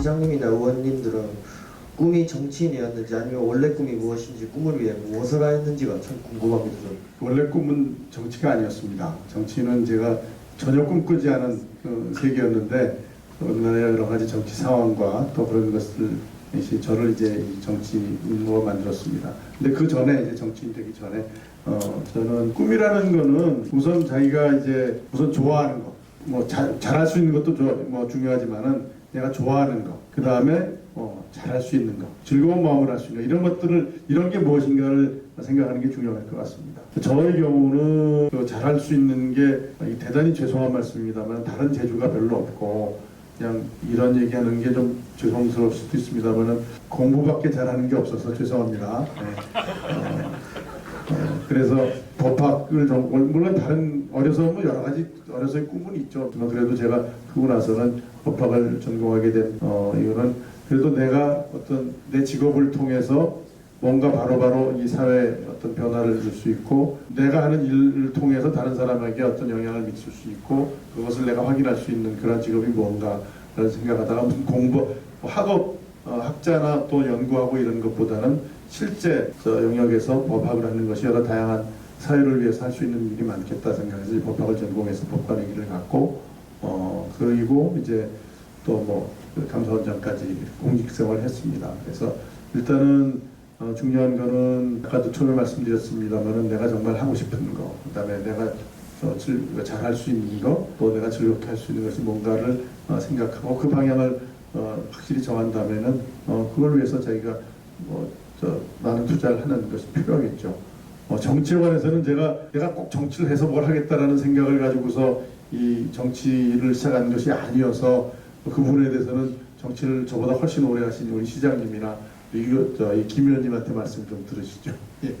시장님이나 의원님들은 꿈이 정치인이었는지 아니면 원래 꿈이 무엇인지 꿈을 위해 무엇을 하였는지가 참 궁금합니다. 저는. 원래 꿈은 정치가 아니었습니다. 정치는 제가 전혀 꿈꾸지 않은 어, 세계였는데 우리나라의 여러 가지 정치 상황과 또 그런 것들 이 저를 이제 이 정치인으로 만들었습니다. 근데 그 전에 이제 정치인 되기 전에 어, 저는 꿈이라는 거는 우선 자기가 이제 우선 좋아하는 거, 뭐 잘, 잘할 수 있는 것도 조- 뭐 중요하지만은 내가 좋아하는 거, 그 다음에 어, 잘할 수 있는 거, 즐거운 마음을 할 수 있는 거, 이런 것들을 이런 게 무엇인가를 생각하는 게 중요할 것 같습니다. 저의 경우는 그 잘할 수 있는 게 대단히 죄송한 말씀입니다만 다른 재주가 별로 없고 그냥 이런 얘기하는 게 좀 죄송스러울 수도 있습니다만은 공부밖에 잘하는 게 없어서 죄송합니다. 네. 어, 어, 그래서 법학을 좀 물론 다른 어려서 뭐 여러 가지 어려서의 꿈은 있죠. 그래도 제가 크고 나서는 법학을 전공하게 된 어, 이유는 그래도 내가 어떤 내 직업을 통해서 뭔가 바로 바로 이 사회에 어떤 변화를 줄 수 있고 내가 하는 일을 통해서 다른 사람에게 어떤 영향을 미칠 수 있고 그것을 내가 확인할 수 있는 그런 직업이 뭔가라는 생각하다가 공부 뭐 학업 어, 학자나 또 연구하고 이런 것보다는 실제 저 영역에서 법학을 하는 것이 여러 다양한 사회를 위해서 할 수 있는 일이 많겠다 생각해서 이 법학을 전공해서 법관의 길을 갔고 어 그리고 이제 또 뭐 감사원장까지 공직 생활을 했습니다. 그래서 일단은 어, 중요한 거는 아까도 처음에 말씀드렸습니다만은 내가 정말 하고 싶은 거, 그다음에 내가 어, 잘할 수 있는 거, 또 내가 즐겁게 할 수 있는 것이 뭔가를 어, 생각하고 그 방향을 어, 확실히 정한다면은 어, 그걸 위해서 자기가 뭐, 저, 많은 투자를 하는 것이 필요하겠죠. 어, 정치에 관해서는 제가 내가 꼭 정치를 해서 뭘 하겠다라는 생각을 가지고서 이 정치를 시작한 것이 아니어서 그 부분에 대해서는 정치를 저보다 훨씬 오래 하신 우리 시장님이나 이, 저, 이 김 의원님한테 말씀 좀 들으시죠. 예.